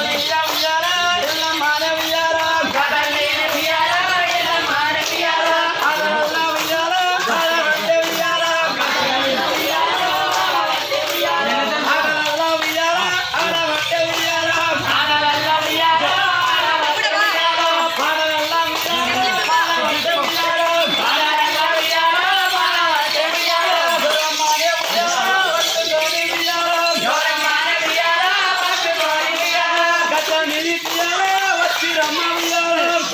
利亚。గౌరమ్మ Gauramma